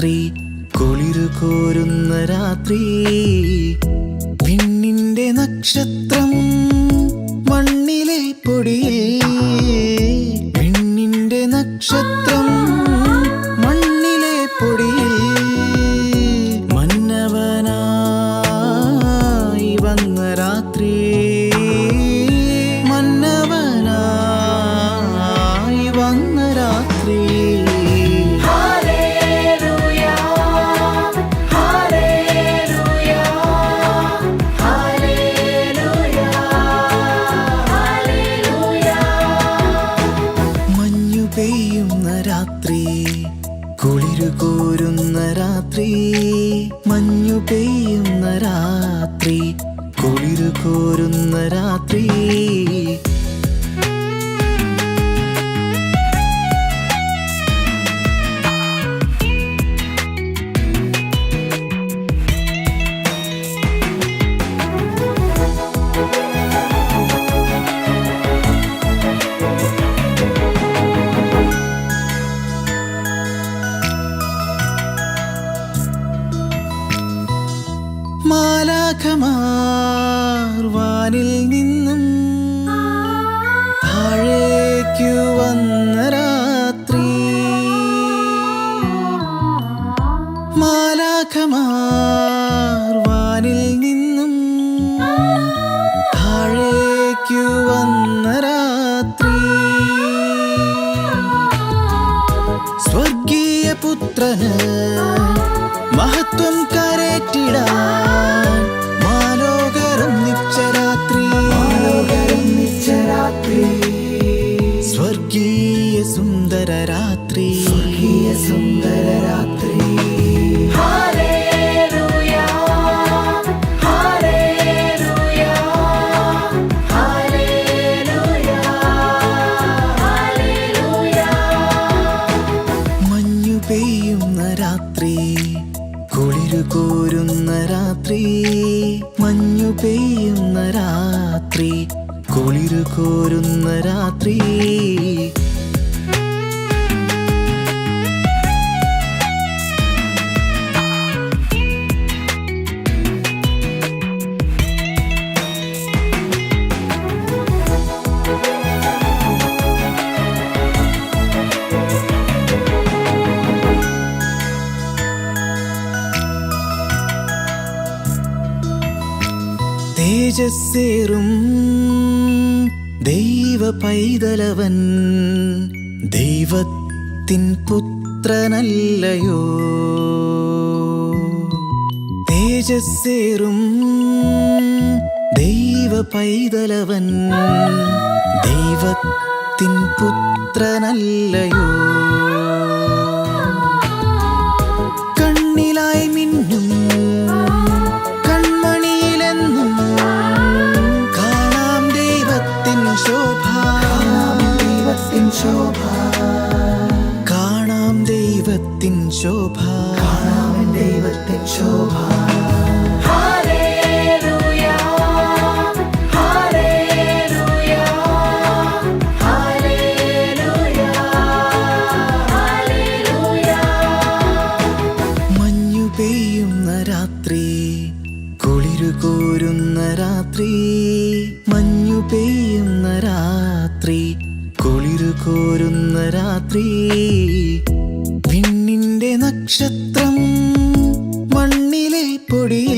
രാത്രി കുളിരു കോരുന്ന രാത്രി പെണ്ണിന്റെ നക്ഷത്രം മണ്ണിലെ പൊടിയിൽ പെണ്ണിന്റെ നക്ഷത്രം മണ്ണിലെ പൊടിയിൽ മന്നവനായി വന്ന രാത്രി. പെയ്യുന്ന രാത്രി കുളിരു കോരുന്ന രാത്രി മഞ്ഞു പെയ്യുന്ന രാത്രി കുളിരു കോരുന്ന രാത്രി. മാലാഖമാർ വാനിൽ നിന്നും താഴേക്കു വന്ന രാത്രി. മാലാഖമാർവാനിൽ നിന്നും താഴേക്കു വന്ന രാത്രി. സ്വർഗീയ പുത്രന് സ്വർഗീയ സുന്ദര രാത്രി. സ്വർഗീയ സുന്ദര രാത്രി. മഞ്ഞു പെയ്യുന്ന രാത്രി കുളിരു കോരുന്ന രാത്രി മഞ്ഞു പെയ്യുന്ന രാത്രി കോരുന്ന രാത്രി. തേജസ്സേറും ദൈവ പൈതലവൻ ദൈവത്തിൻ പുത്രനല്ലയോ? തേജസ്സേറും ദൈവ പൈതലവൻ ദൈവത്തിൻ പുത്രനല്ലയോ? ശോഭ ദൈവത്തിൻ ശോഭ മഞ്ഞു പെയ്യുന്ന രാത്രി കുളിരു കോരുന്ന രാത്രി മഞ്ഞു പെയ്യുന്ന രാത്രി കുളിരു കോരുന്ന രാത്രി നക്ഷത്രം മണ്ണിലെ പൊടിയിൽ